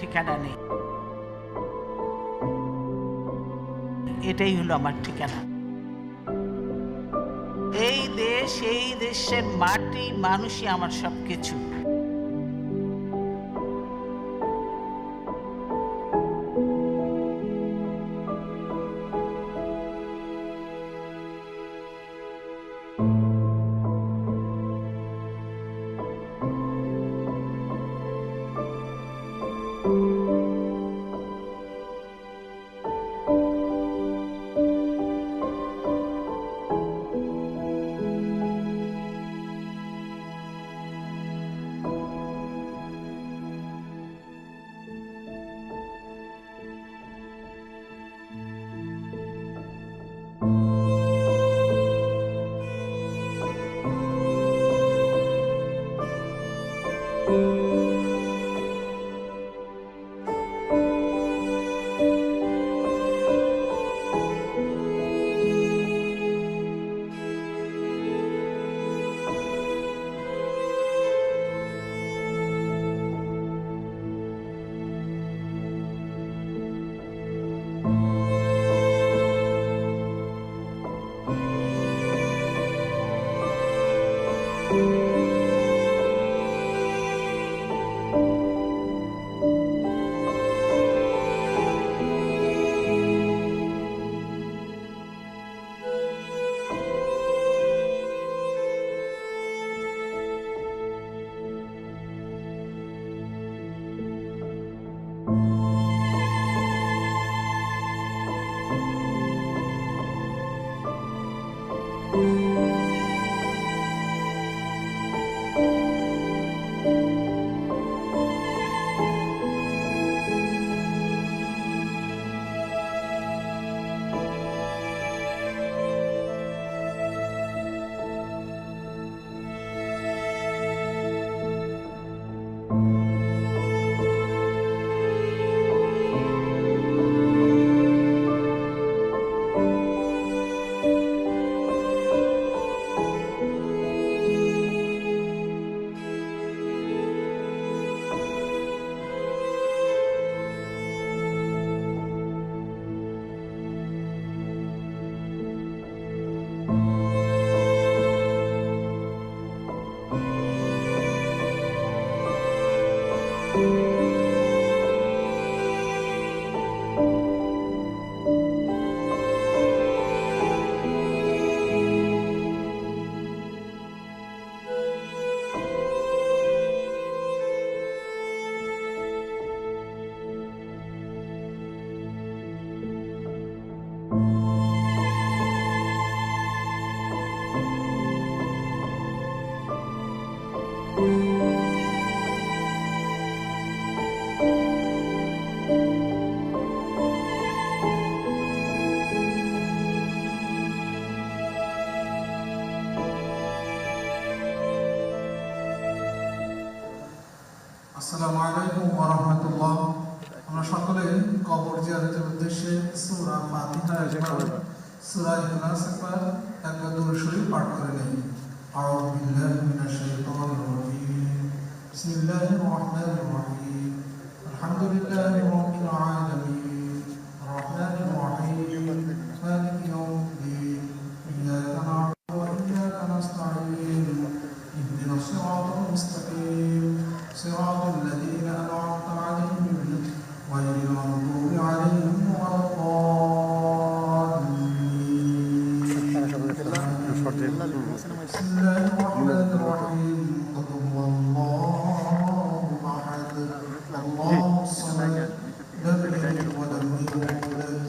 ঠিকানা নেই। এটাই হলো আমার ঠিকানা। এই দেশ, এই দেশের মাটি, মানুষই আমার সব কিছু আসসালামু আলাইকুম ওয়া রাহমাতুল্লাহ। আমরা সকলে কবর জিয়ারতের উদ্দেশ্যে সূরা ফাতিহা একবার সূরা ইখলাস একবার একবার দরুদ শরীফ পাঠ করে নেই। আউযু বিল্লাহি মিনাশ শাইতানির রাজিম। বিসমিল্লাহির রহমানির রহিম। আলহামদুলিল্লাহি রাব্বিল আলামিন। بسم الله الرحمن الرحيم. الله الصمد لم يلد ولم يولد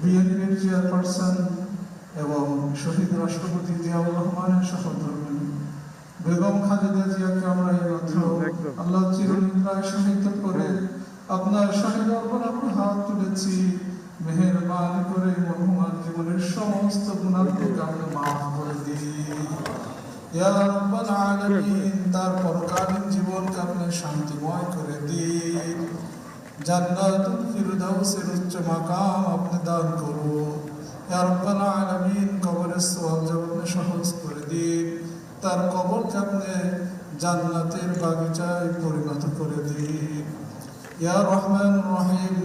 বিএনপির চেয়ারপারসন এবং শহীদ রাষ্ট্রপতি জিয়াউর রহমানের সহধর্মী বেগম খালেদা জিয়াকে আমরা এই মাত্র আল্লাহ চিরনিদ্রায় করে আপনার শাহী দরবার আমরা হাত তুলেছি। মেহেরবানি করে জীবনের সমস্ত গুণাগুলোকে আপনি মাফ করে ইয়া রাব্বাল আলামিন তার পরকালীন জীবনকে আপনি শান্তিময় করে দিন। জান্নাতুল ফিরদাউসের উচ্চ মাকাম আপনি দান করুন। ইয়া রাব্বাল আলামিন, কবরের সওয়াব আপনি সহজ করে দিন, তার কবরকে আপনি জান্নাতের বাগিচায় পরিণত করে দিন। ইয়া রহমান রহিম,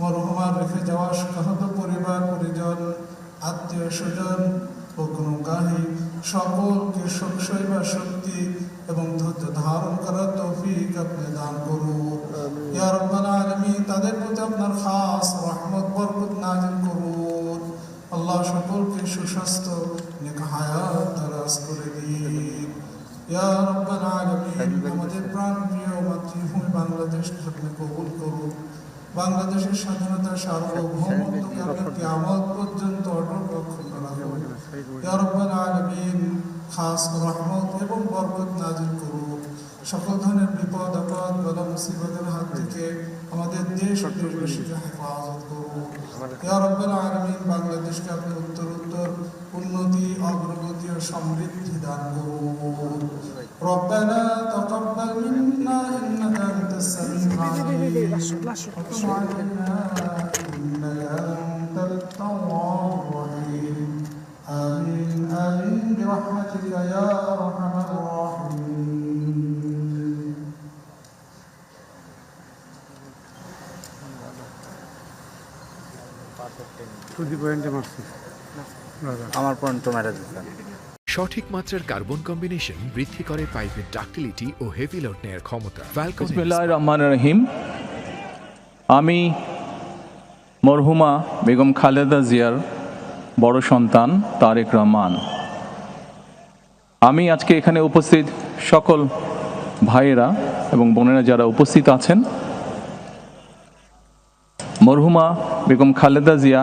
মরহুমার রেখে যাওয়া সহত পরিবার, পরিজন, আত্মীয় স্বজন ও গুণগাহী সকলকে শৈবা শক্তি এবং ধৈর্য ধারণ করার তৌফিক আপনি দান করুন। ইয়া রব্বাল আলামিন তাদের প্রতি আপনার খাস রহমত বরকত নাজিল করুন। আল্লাহ সকলকে সুস্বাস্থ্য নেক হায়াত দারাজ করে দিন। ইয়া রব্বাল আলামিন আমাদের প্রাণ প্রিয় মাতৃভূমি বাংলাদেশকে আপনি কবুল করুন। বাংলাদেশের স্বাধীনতা সার্বভৌমত্বকে কিয়ামত পর্যন্ত অটল রক্ষণ রাখুন ইয়া রব্বাল আলামিন খাস রহমত এবং বরকত নাজিল করুন। সকল ধরনের বিপদ আপদ মুসিবতের হাত থেকে আমাদের দেশ ও দেশবাসীকে হেফাজত করুন ইয়া রব্বাল আলামিন বাংলাদেশকে আপনি উত্তর উত্তর উন্নতি অগ্রগতি ও সমৃদ্ধি দান করুন ربنا تقبل منا انك انت السميع العليم وتب علينا انك আমার পর্যন্ত মেরে দিতেন সঠিক মাত্রার কার্বন কম্বিনেশন বৃদ্ধি করে পাইপের ডাক্টিলিটি ও হেভি লোড নেয়ার ক্ষমতা রহমান রহিম। আমি মরহুমা বেগম খালেদা জিয়ার বড় সন্তান তারেক রহমান। আমি আজকে এখানে উপস্থিত সকল ভাইয়েরা এবং বোনেরা যারা উপস্থিত আছেন। মরহুমা বেগম খালেদা জিয়া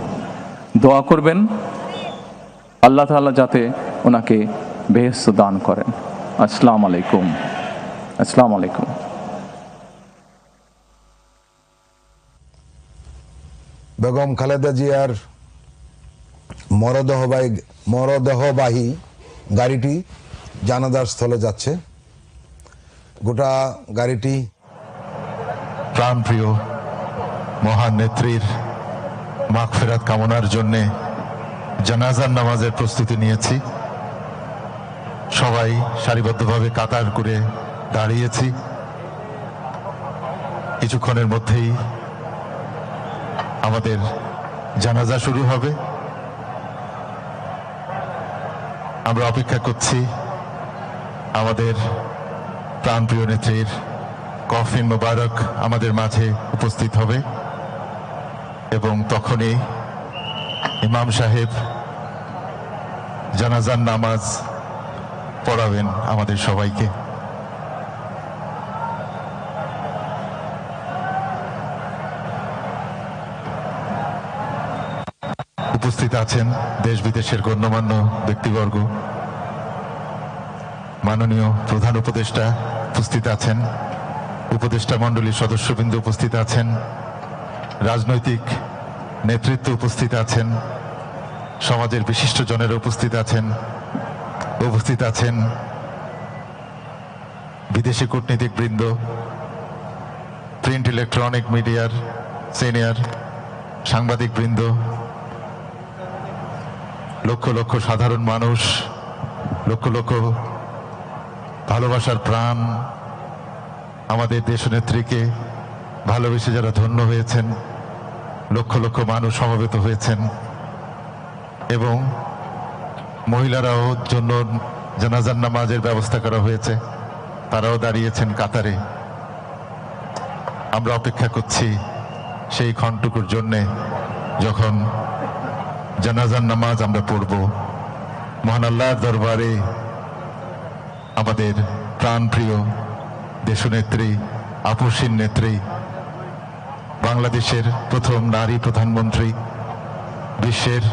দোয়া করবেন। আল্লাহ তাআলা যাতে ওনাকে বেহেস্ত দান করেন। আসসালামু আলাইকুম। আসসালামু আলাইকুম। বেগম খালেদা জিয়ার মরদেহবাহী মরদেহবাহী গাড়িটি জানাজার স্থলে যাচ্ছে। গোটা গাড়িটি প্রাণপ্রিয় মহান নেত্রীর মাগফেরাত কামনার জন্যে জানাজার নামাজের প্রস্তুতি নিয়েছি। সবাই সারিবদ্ধভাবে কাতার করে দাঁড়িয়েছি। কিছুক্ষণের মধ্যেই আমাদের জানাজা শুরু হবে। আমরা অপেক্ষা করছি আমাদের প্রাণপ্রিয় নেত্রীর কফিন মোবারক আমাদের মাঝে উপস্থিত হবে। এবং তখনই ইমাম সাহেব জানাজার নামাজ পড়াবেন আমাদের সবাইকে। উপস্থিত আছেন দেশ বিদেশের গণ্যমান্য ব্যক্তিবর্গ। মাননীয় প্রধান উপদেষ্টা উপস্থিত আছেন। উপদেষ্টা মণ্ডলীর সদস্যবৃন্দ উপস্থিত আছেন। রাজনৈতিক নেতৃত্ব উপস্থিত আছেন, সমাজের বিশিষ্ট জনের উপস্থিত আছেন উপস্থিত আছেন বিদেশি কূটনীতিক বৃন্দ প্রিন্ট ইলেকট্রনিক মিডিয়ার সিনিয়র সাংবাদিক বৃন্দ লক্ষ লক্ষ সাধারণ মানুষ, লক্ষ লক্ষ ভালোবাসার প্রাণ আমাদের দেশনেত্রীকে ভালোবেসে যারা ধন্য হয়েছেন। লক্ষ লক্ষ মানুষ সমবেত হয়েছেন। এবং মহিলারাও জন্য জানাজার নামাজের ব্যবস্থা করা হয়েছে। তারাও দাঁড়িয়েছেন কাতারে। আমরা অপেক্ষা করছি সেই ক্ষণটুকুর জন্যে যখন জানাজার নামাজ আমরা পড়ব। মহান আল্লাহর দরবারে আমাদের প্রাণপ্রিয় দেশনেত্রী আপসীন নেত্রী বাংলাদেশের প্রথম নারী প্রধানমন্ত্রী বিশ্বের